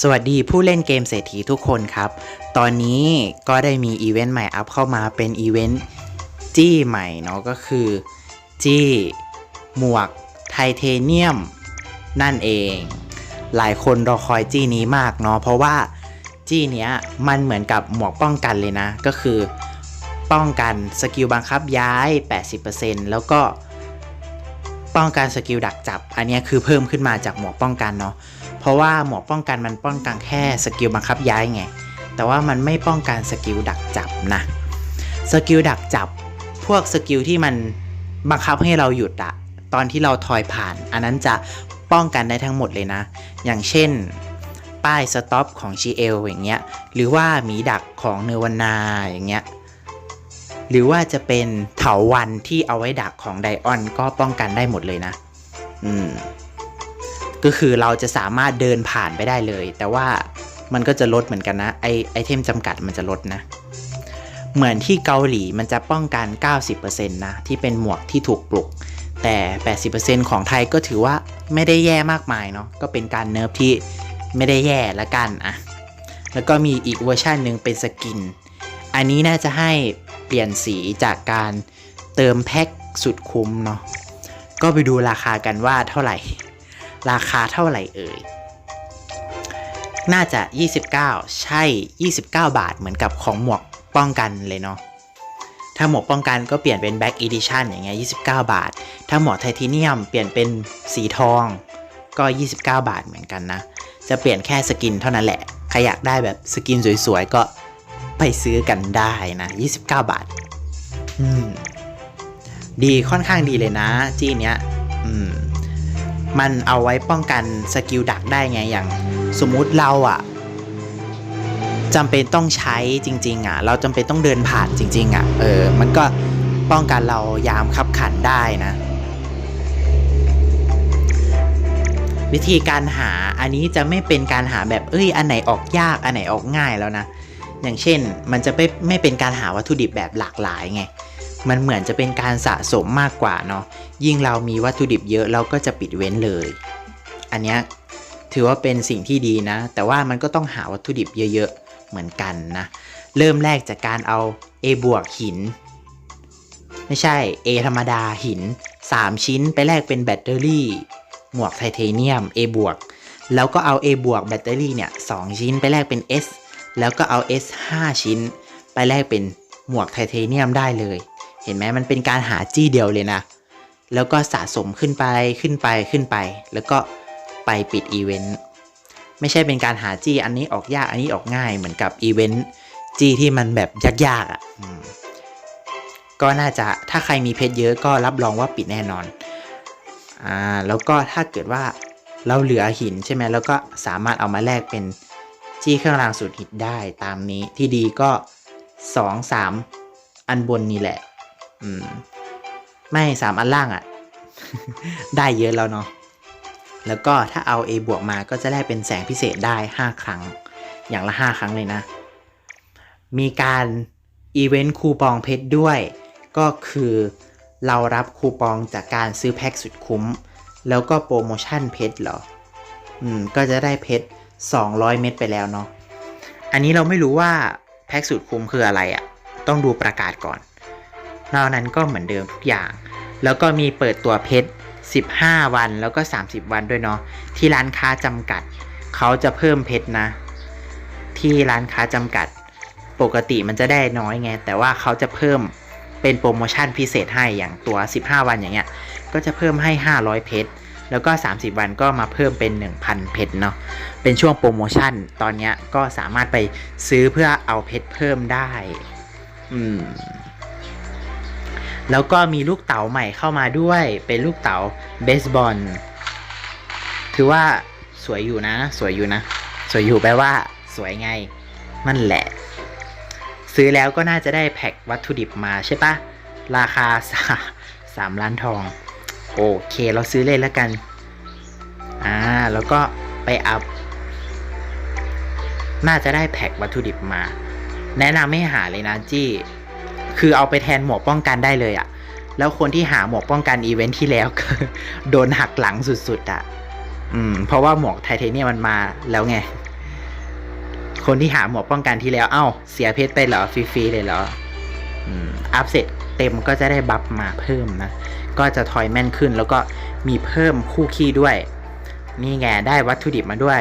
สวัสดีผู้เล่นเกมเศรษฐีทุกคนครับ ตอนนี้ก็ได้มีอีเวนต์ใหม่อัพเข้ามาเป็นอีเวนต์จี้ใหม่เนาะก็คือ จี้หมวกไทเทเนียม นั่นเอง หลายคนรอคอยจี้นี้มากเนาะเพราะว่าจี้เนี้ยมันเหมือนกับหมวกป้องกันเลยนะ ก็คือป้องกันสกิลบังคับย้าย 80%แล้วก็ป้องกันสกิลดักจับ อันนี้คือเพิ่มขึ้นมาจากหมวกป้องกันเนาะ ราะว่าหมวกป้องกันมันป้องกันแค่สกิลบังคับย้ายไง แต่ว่ามันไม่ป้องกันสกิลดักจับนะ สกิลดักจับ พวกสกิลที่มันบังคับให้เราหยุดอะตอนที่เราทอยผ่าน อันนั้นจะป้องกันได้ทั้งหมดเลยนะ อย่างเช่น ป้ายสต็อปของ GL อย่างเงี้ย หรือว่าหมีดักของเนวานาอย่างเงี้ย หรือว่าจะเป็นเถาวันที่เอาไว้ดักของไดออนก็ป้องกันได้หมดเลยนะ อืม ก็คือเราจะสามารถเดินผ่านไปได้เลย แต่ว่ามันก็จะลดเหมือนกันนะไอไอเทมจำกัดมันจะลดนะ เหมือนที่เกาหลีมันจะป้องกัน 90%นะที่เป็นหมวกที่ถูกปลุก แต่ 80%ของไทยก็ถือว่าไม่ได้แย่มากมายเนาะก็เป็นการเนิร์ฟที่ไม่ได้แย่ละกันอะแล้วก็มีอีกเวอร์ชันหนึ่งเป็นสกิน อันนี้น่าจะให้เปลี่ยนสีจากการเติมแพ็คสุดคุ้มเนาะก็ไปดูราคากันว่าเท่าไหร่ ราคาเท่าไหร่เอ่ย น่าจะ 29 ใช่ 29 บาทเหมือนกับของหมวกป้องกันเลยเนาะ ถ้าหมวกป้องกันก็เปลี่ยนเป็น Back Edition อย่างเงี้ย29 บาท ถ้าหมวกไทเทเนียมเปลี่ยนเป็นสีทองก็ 29 บาทเหมือนกันนะ จะเปลี่ยนแค่สกินเท่านั้นแหละ ใครอยากได้แบบสกินสวยๆ ก็ไปซื้อกันได้นะ 29 บาท อืม ดีค่อนข้างดีเลยนะ จี้เนี้ย อืม มันเอาไว้ป้องกันสกิลดักได้ไงอย่างสมมุติเราอะจำเป็นต้องใช้จริง ๆอะเราจำเป็นต้องเดินผ่านจริง ๆอะเออมันก็ป้องกันเรายามขับขันได้นะ วิธีการหาอันนี้จะไม่เป็นการหาแบบเอ้ยอันไหนออกยากอันไหนออกง่ายแล้วนะ อย่างเช่นมันจะไม่ไม่เป็นการหาวัตถุดิบแบบหลากหลายไง มันเหมือนจะเป็นการสะสมมากกว่าเนาะยิ่งเรามีวัตถุดิบเยอะเราก็จะปิดเว้นเลย อันเนี้ยถือว่าเป็นสิ่งที่ดีนะ แต่ว่ามันก็ต้องหาวัตถุดิบเยอะๆเหมือนกันนะ เริ่มแรกจากการเอา A บวกหิน ไม่ใช่ A ธรรมดาหิน 3 ชิ้นไปแลกเป็นแบตเตอรี่ หมวกไทเทเนียม A บวกแล้วก็เอา A บวกแบตเตอรี่เนี่ยสชิ้นไปแลกเป็น S แล้วก็เอา S 5 ชิ้น ไปแลกเป็นหมวกไทเทเนียมได้เลย เห็นไหมมันเป็นการหาจี้เดียวเลยนะ แล้วก็สะสมขึ้นไปขึ้นไปขึ้นไป แล้วก็ไปปิดอีเวนต์ไม่ใช่เป็นการหาจี้อันนี้ออกยากอันนี้ออกง่ายเหมือนกับอีเวนต์จี้ที่มันแบบยากๆอะ่ะก็น่าจะถ้าใครมีเพชรเยอะก็รับรองว่าปิดแน่นอนอ่าแล้วก็ถ้าเกิดว่าเราเหลือหินใช่ไหมแล้วก็สามารถเอามาแลกเป็นจี้เครื่องรางสูตรหินได้ตามนี้ที่ดีก็สองสามอันบนนี่แหละ อืม ไม่สามอันล่างอะ่ะ ได้เยอะแล้วเนาะแล้วก็ถ้าเอา A บวกมาก็จะได้เป็นแสงพิเศษได้ 5 ครั้ง อย่างละ 5 ครั้งเลยนะ มีการอีเวนต์คูปองเพชรด้วย ก็คือเรารับคูปองจากการซื้อแพ็กสุดคุ้ม แล้วก็โปรโมชั่นเพชรเหรอ อืม ก็จะได้เพชร 200 เม็ดไปแล้วเนาะ อันนี้เราไม่รู้ว่าแพ็กสุดคุ้มคืออะไรอะ่ะ ต้องดูประกาศก่อน นอกนั้นก็เหมือนเดิมทุกอย่าง แล้วก็มีเปิดตัวเพชร 15 วันแล้วก็ 30 วันด้วยเนาะที่ร้านค้าจำกัด เขาจะเพิ่มเพชรนะ ที่ร้านค้าจำกัด ปกติมันจะได้น้อยไง แต่ว่าเขาจะเพิ่มเป็นโปรโมชั่นพิเศษให้อย่างตัว 15 วันอย่างเงี้ยก็จะเพิ่มให้ 500 เพชรแล้วก็ 30 วันก็มาเพิ่มเป็น 1,000 เพชรเนาะ เป็นช่วงโปรโมชั่น ตอนเนี้ยก็สามารถไปซื้อเพื่อเอาเพชรเพิ่มได้ อืม แล้วก็มีลูกเต๋าใหม่เข้ามาด้วยเป็นลูกเต๋าเบสบอลถือว่าสวยอยู่นะ สวยอยู่นะ สวยอยู่แปลว่า สวยไงนั่นแหละ ซื้อแล้วก็น่าจะได้แพ็ควัตถุดิบมาใช่ปะราคาสาสามล้านทอง โอเค เราซื้อเลยแล้วกัน อ่า แล้วก็ไปอัพ น่าจะได้แพ็ควัตถุดิบมา แนะนำให้หาเลยนะจี้ คือเอาไปแทนหมวกป้องกันได้เลยอะแล้วคนที่หาหมวกป้องกันอีเวนท์ที่แล้วก็โดนหักหลังสุดๆอะอืม เพราะว่าหมวกไทเทเนียมมันมาแล้วไง คนที่หาหมวกป้องกันที่แล้วเอ้า เสียเพชรไปเหรอฟรีๆเลยเหรอ อืม อัพเสร็จเต็มก็จะได้บัฟมาเพิ่มนะ ก็จะทอยแม่นขึ้นแล้วก็มีเพิ่มคู่ขี้ด้วย นี่ไงได้วัตถุดิบมาด้วย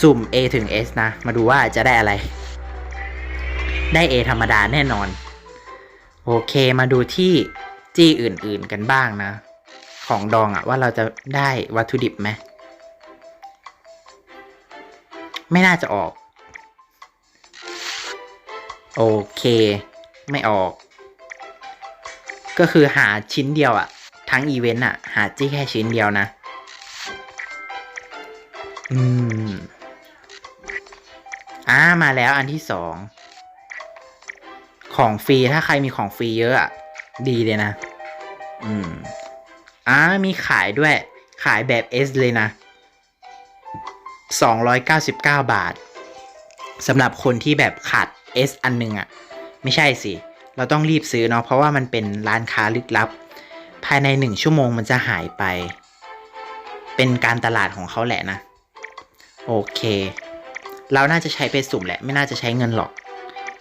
สุ่ม A ถึง S นะ มาดูว่าจะได้อะไร ได้ A ธรรมดาแน่นอน โอเคมาดูที่จี้อื่นๆกันบ้างนะ ของดองอะว่าเราจะได้วัตถุดิบไหมไม่น่าจะออก โอเค ไม่ออก ก็คือหาชิ้นเดียวอะทั้งอีเวนต์อะหาจี้แค่ชิ้นเดียวนะ อืมอ่ามาแล้วอันที่สอง ของฟรีถ้าใครมีของฟรีเยอะอะดีเลยนะ อืมอ่ามีขายด้วย ขายแบบ S เลยนะ 299 บาทสำหรับคนที่แบบขาด S อันหนึงอะไม่ใช่สิ เราต้องรีบซื้อเนาะเพราะว่ามันเป็นร้านค้าลึกลับ ภายในหนึ่งชั่วโมงมันจะหายไป เป็นการตลาดของเขาแหละนะ โอเค เราน่าจะใช้ไปสุ่มแหละ ไม่น่าจะใช้เงินหรอก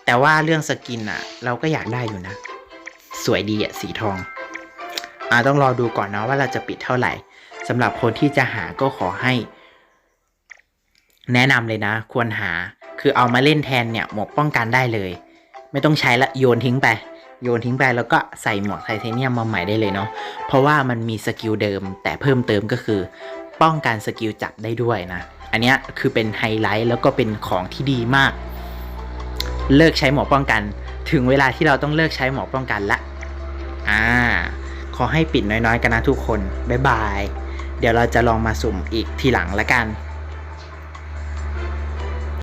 แต่ว่าเรื่องสกินอะเราก็อยากได้อยู่นะ สวยดีอะสีทอง อ่าต้องรอดูก่อนเนาะว่าเราจะปิดเท่าไหร่สำหรับคนที่จะหาก็ขอให้ แนะนำเลยนะ ควรหาคือเอามาเล่นแทนเนี่ยหมวกป้องกันได้เลย ไม่ต้องใช้ละโยนทิ้งไป โยนทิ้งไปแล้วก็ใส่หมวกไทเทเนียมมาใหม่ได้เลยเนาะเพราะว่ามันมีสกิลเดิม แต่เพิ่มเติมก็คือ ป้องกันสกิลจับได้ด้วยนะ อันนี้คือเป็นไฮไลท์แล้วก็เป็นของที่ดีมาก เลิกใช้หมอกป้องกัน ถึงเวลาที่เราต้องเลิกใช้หมอกป้องกันละอ่าขอให้ปิดน้อยๆ กันนะทุกคน บ๊ายบาย เดี๋ยวเราจะลองมาสุ่มอีกทีหลังละกัน